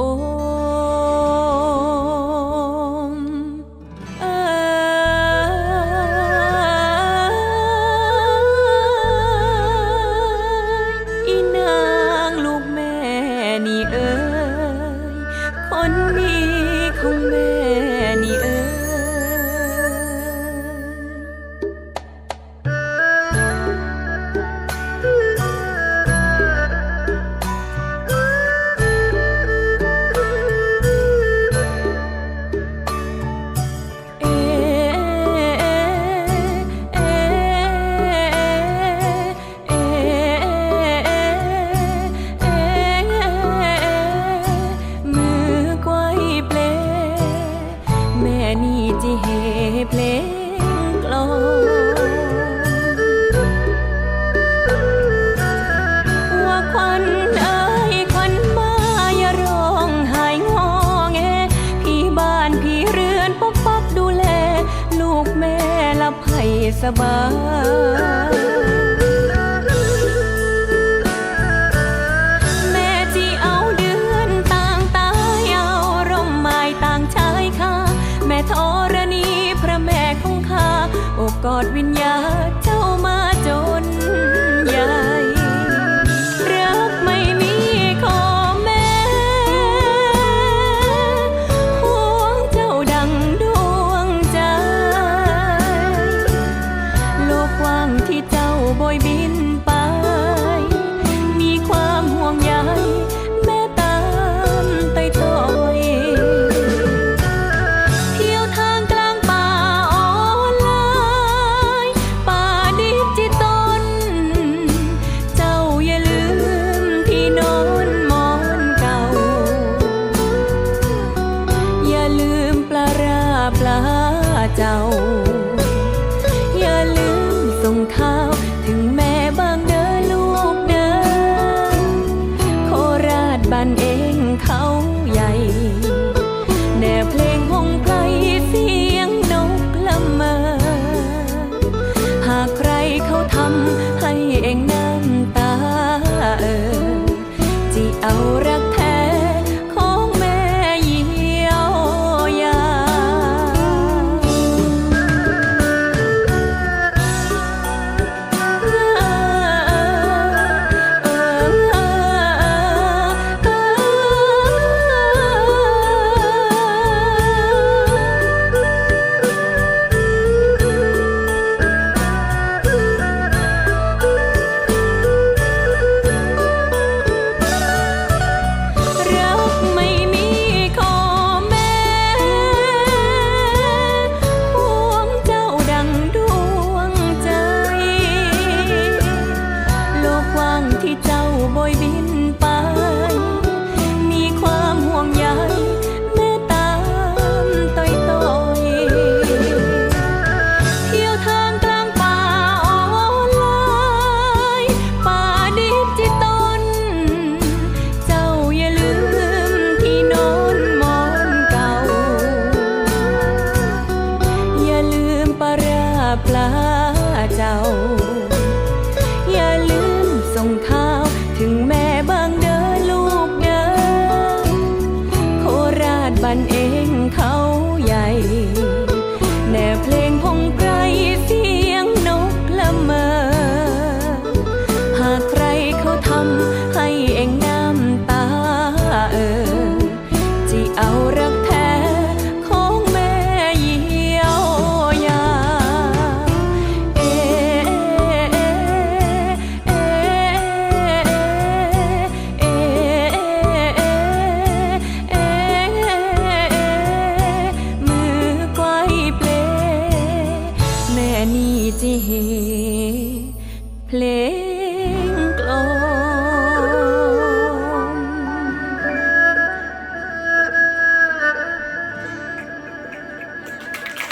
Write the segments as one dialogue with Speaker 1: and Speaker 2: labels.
Speaker 1: oh สบายแม่ที่เอาเดือนต่างตายเอาร่มไม้ต่างชายคาแม่ธรณีพระแม่คงคาอบกอดวิญญาณ จ้า อย่าลืมส่งข้าวถึงแม่บ้างเด้อลูกเดินโคราชบ้านเองเขาใหญ่ แน่เพลงหงไพรเสียงนกละเมอหากใครเขาทำให้เองน้ำตาเออจีเอารัก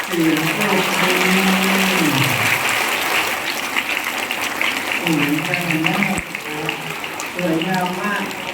Speaker 1: สวยมากสวยงามมา
Speaker 2: ก